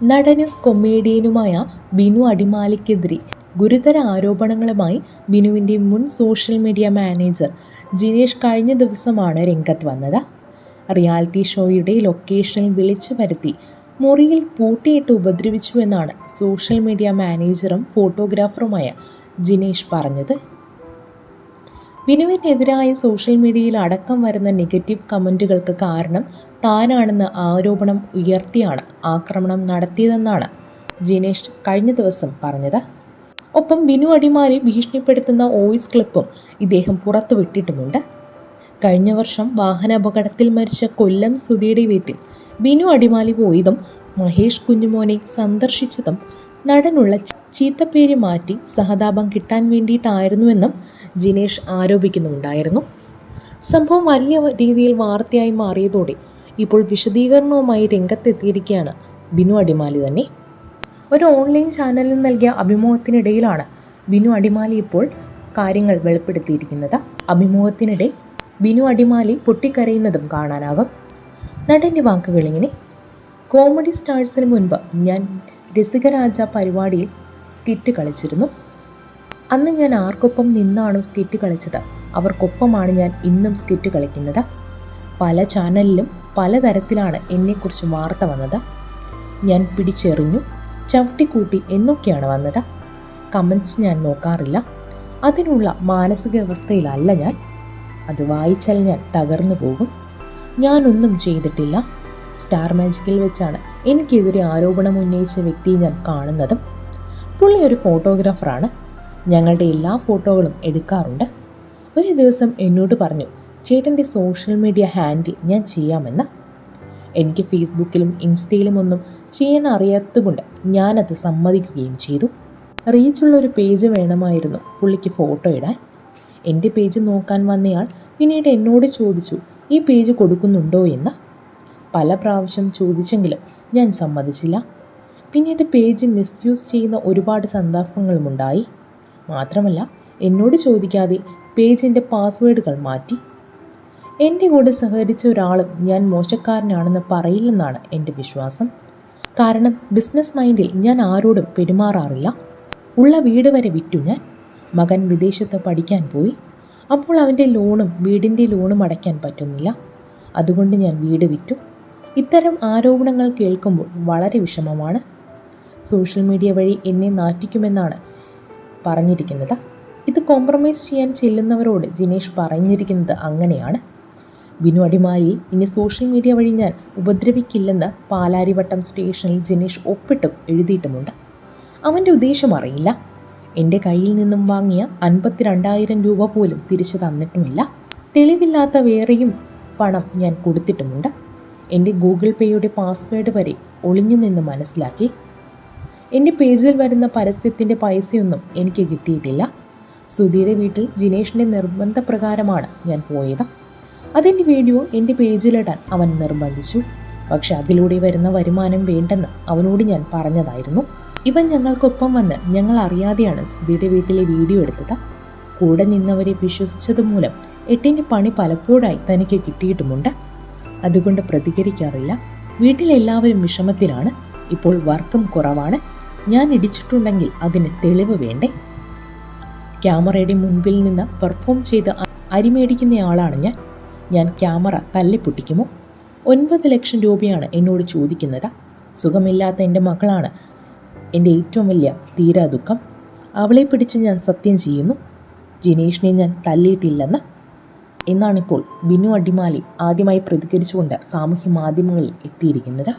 നടനും കൊമേഡിയനുമായ ബിനു അടിമാലിക്കെതിരെ ഗുരുതര ആരോപണങ്ങളുമായി ബിനുവിന്റെ മുൻ സോഷ്യൽ മീഡിയ മാനേജർ ജിനേഷ് കഴിഞ്ഞ ദിവസമാണ് രംഗത്ത് വന്നത്. റിയാലിറ്റി ഷോയുടെ ലൊക്കേഷനിൽ വിളിച്ചു വരുത്തി മുറിയിൽ പൂട്ടിയിട്ട് ഉപദ്രവിച്ചു എന്നാണ് സോഷ്യൽ മീഡിയ മാനേജറും ഫോട്ടോഗ്രാഫറുമായ ജിനേഷ് പറഞ്ഞത്. ബിനുവിനെതിരായ സോഷ്യൽ മീഡിയയിൽ അടക്കം വരുന്ന നെഗറ്റീവ് കമന്റുകൾക്ക് കാരണം താനാണെന്ന് ആരോപണം ഉയർത്തിയാണ് ആക്രമണം നടത്തിയതെന്നാണ് ജിനേഷ് കഴിഞ്ഞ ദിവസം പറഞ്ഞത്. ഒപ്പം വിനു അടിമാലി ഭീഷണിപ്പെടുത്തുന്ന വോയിസ് ക്ലിപ്പും ഇദ്ദേഹം പുറത്തുവിട്ടിട്ടുമുണ്ട്. കഴിഞ്ഞ വർഷം വാഹനാപകടത്തിൽ മരിച്ച കൊല്ലം സുധിയുടെ വീട്ടിൽ വിനു അടിമാലി പോയതും മഹേഷ് കുഞ്ഞുമോനെ സന്ദർശിച്ചതും നടനുള്ള ചീത്തപ്പേര് മാറ്റി സഹതാപം കിട്ടാൻ വേണ്ടിയിട്ടായിരുന്നുവെന്നും ജിനേഷ് ആരോപിക്കുന്നുണ്ടായിരുന്നു. സംഭവം വലിയ രീതിയിൽ വാർത്തയായി മാറിയതോടെ ഇപ്പോൾ വിശദീകരണവുമായി രംഗത്തെത്തിയിരിക്കുകയാണ് ബിനു അടിമാലി തന്നെ. ഒരു ഓൺലൈൻ ചാനലിൽ നൽകിയ അഭിമുഖത്തിനിടയിലാണ് ബിനു അടിമാലി ഇപ്പോൾ കാര്യങ്ങൾ വെളിപ്പെടുത്തിയിരിക്കുന്നത്. അഭിമുഖത്തിനിടെ ബിനു അടിമാലി പൊട്ടിക്കരയുന്നതും കാണാനാകും. നടന്റെ വാക്കുകളിങ്ങനെ കോമഡി സ്റ്റാഴ്സിന് മുൻപ് ഞാൻ രസികരാജ പരിപാടിയിൽ സ്കിറ്റ് കളിച്ചിരുന്നു. അന്ന് ഞാൻ ആർക്കൊപ്പം നിന്നാണോ സ്കിറ്റ് കളിച്ചത്? അവർക്കൊപ്പമാണ് ഞാൻ ഇന്നും സ്കിറ്റ് കളിക്കുന്നത്. പല ചാനലിലും പലതരത്തിലാണ് എന്നെക്കുറിച്ച് വാർത്ത വന്നത്. ഞാൻ പിടിച്ചെറിഞ്ഞു ചവിട്ടിക്കൂട്ടി എന്നൊക്കെയാണ് വന്നത്. കമൻസ് ഞാൻ നോക്കാറില്ല. അതിനുള്ള മാനസികാവസ്ഥയിലല്ല ഞാൻ. അത് വായിച്ചാൽ ഞാൻ തകർന്നു പോകും. ഞാനൊന്നും ചെയ്തിട്ടില്ല. സ്റ്റാർ മാജിക്കിൽ വെച്ചാണ്. എനിക്കെതിരെ ആരോപണം ഉന്നയിച്ച വ്യക്തി ഞാൻ കാണുന്നതും പുള്ളി ഒരു ഫോട്ടോഗ്രാഫറാണ്. ഞങ്ങളുടെ എല്ലാ ഫോട്ടോകളും എടുക്കാറുണ്ട്. ഒരു ദിവസം എന്നോട് പറഞ്ഞു ചേട്ടന്റെ സോഷ്യൽ മീഡിയ ഹാൻഡിൽ ഞാൻ ചെയ്യാമെന്ന്? എനിക്ക് ഫേസ്ബുക്കിലും ഇൻസ്റ്റയിലും ഒന്നും ചെയ്യാൻ അറിയാത്തതുകൊണ്ട് ഞാനത് സമ്മതിക്കുകയും ചെയ്തു. റീച്ചുള്ള ഒരു പേജ് വേണമായിരുന്നു പുള്ളിക്ക് ഫോട്ടോ ഇടാൻ. എന്റെ പേജ് നോക്കാൻ വന്നയാൾ പിന്നീട് എന്നോട് ചോദിച്ചു ഈ പേജ് കൊടുക്കുന്നുണ്ടോ? എന്ന്. പല പ്രാവശ്യം ചോദിച്ചെങ്കിലും ഞാൻ സമ്മതിച്ചില്ല. പിന്നീട് പേജ് മിസ്യൂസ് ചെയ്യുന്ന ഒരുപാട് സന്ദർഭങ്ങളുമുണ്ടായി. മാത്രമല്ല എന്നോട് ചോദിക്കാതെ പേജിന്റെ പാസ്വേഡുകൾ മാറ്റി. എന്റെ കൂടെ സഹകരിച്ച ഒരാളും ഞാൻ മോശക്കാരനാണെന്ന് പറയില്ലെന്നാണ് എന്റെ വിശ്വാസം. കാരണം ബിസിനസ് മൈൻഡിൽ ഞാൻ ആരോടും പെരുമാറാറില്ല. ഉള്ള വീട് വരെ വിറ്റു ഞാൻ. മകൻ വിദേശത്ത് പഠിക്കാൻ പോയി. അപ്പോൾ അവന്റെ ലോണും വീടിന്റെ ലോണും അടയ്ക്കാൻ പറ്റുന്നില്ല. അതുകൊണ്ട് ഞാൻ വീട് വിറ്റു. ഇത്തരം ആരോപണങ്ങൾ കേൾക്കുമ്പോൾ വളരെ വിഷമമാണ്. സോഷ്യൽ മീഡിയ വഴി എന്നെ നാറ്റിക്കുമെന്നാണ് പറഞ്ഞിരിക്കുന്നത്. ഇത് കോംപ്രമൈസ് ചെയ്യാൻ ചെല്ലുന്നവരോട് ജിനേഷ് പറഞ്ഞിരിക്കുന്നത് അങ്ങനെയാണ്. ബിനു അടിമാലി ഇനി സോഷ്യൽ മീഡിയ വഴി ഞാൻ ഉപദ്രവിക്കില്ലെന്ന് പാലാരിവട്ടം സ്റ്റേഷനിൽ ജിനേഷ് ഒപ്പിട്ടും എഴുതിയിട്ടുമുണ്ട്. അവന്റെ ഉദ്ദേശം അറിയില്ല. എന്റെ കയ്യിൽ നിന്നും വാങ്ങിയ അൻപത്തിരണ്ടായിരം രൂപ പോലും തിരിച്ചു തന്നിട്ടുമില്ല. തെളിവില്ലാത്ത വേറെയും പണം ഞാൻ കൊടുത്തിട്ടുമുണ്ട്. എന്റെ ഗൂഗിൾ പേയുടെ പാസ്വേഡ് വരെ ഒളിഞ്ഞു നിന്ന് മനസ്സിലാക്കി. എന്റെ പേജിൽ വരുന്ന പരസ്യത്തിന്റെ പൈസയൊന്നും എനിക്ക് കിട്ടിയിട്ടില്ല. സുധിയുടെ വീട്ടിൽ ജിനേഷിന്റെ നിർബന്ധപ്രകാരമാണ് ഞാൻ പോയത്. അതിന്റെ വീഡിയോ എന്റെ പേജിലിടാൻ അവൻ നിർബന്ധിച്ചു. പക്ഷെ അതിലൂടെ വരുന്ന വരുമാനം വേണ്ടെന്ന് അവനോട് ഞാൻ പറഞ്ഞതായിരുന്നു. ഇവൻ ഞങ്ങൾക്കൊപ്പം വന്ന് ഞങ്ങൾ അറിയാതെയാണ് സുധിയുടെ വീട്ടിലെ വീഡിയോ എടുത്തത്. കൂടെ നിന്നവരെ വിശ്വസിച്ചത് മൂലം എട്ടിന്റെ പണി പലപ്പോഴായി തനിക്ക് കിട്ടിയിട്ടുമുണ്ട്. അതുകൊണ്ട് പ്രതികരിക്കാറില്ല. വീട്ടിലെല്ലാവരും വിഷമത്തിലാണ്. ഇപ്പോൾ വർക്കും കുറവാണ്. ഞാൻ ഇടിച്ചിട്ടുണ്ടെങ്കിൽ അതിന് തെളിവ് വേണ്ടേ? ക്യാമറയുടെ മുൻപിൽ നിന്ന് പെർഫോം ചെയ്ത് അരിമേടിക്കുന്നയാളാണ് ഞാൻ. ഞാൻ ക്യാമറ തല്ലിപ്പൊട്ടിക്കുമോ? ഒൻപത് ലക്ഷം രൂപയാണ് എന്നോട് ചോദിക്കുന്നത്. സുഖമില്ലാത്ത എന്റെ മകളാണ്. എന്റെ ഏറ്റവും വലിയ തീരാ ദുഃഖം അവളെ പിടിച്ച് ഞാൻ സത്യം ചെയ്യുന്നു. ജിനേഷിനെ ഞാൻ തല്ലിയിട്ടില്ലെന്ന് എന്നാണിപ്പോൾ ബിനു അടിമാലി ആദ്യമായി പ്രതികരിച്ചുകൊണ്ട് സാമൂഹ്യ മാധ്യമങ്ങളിൽ എത്തിയിരിക്കുന്നത്.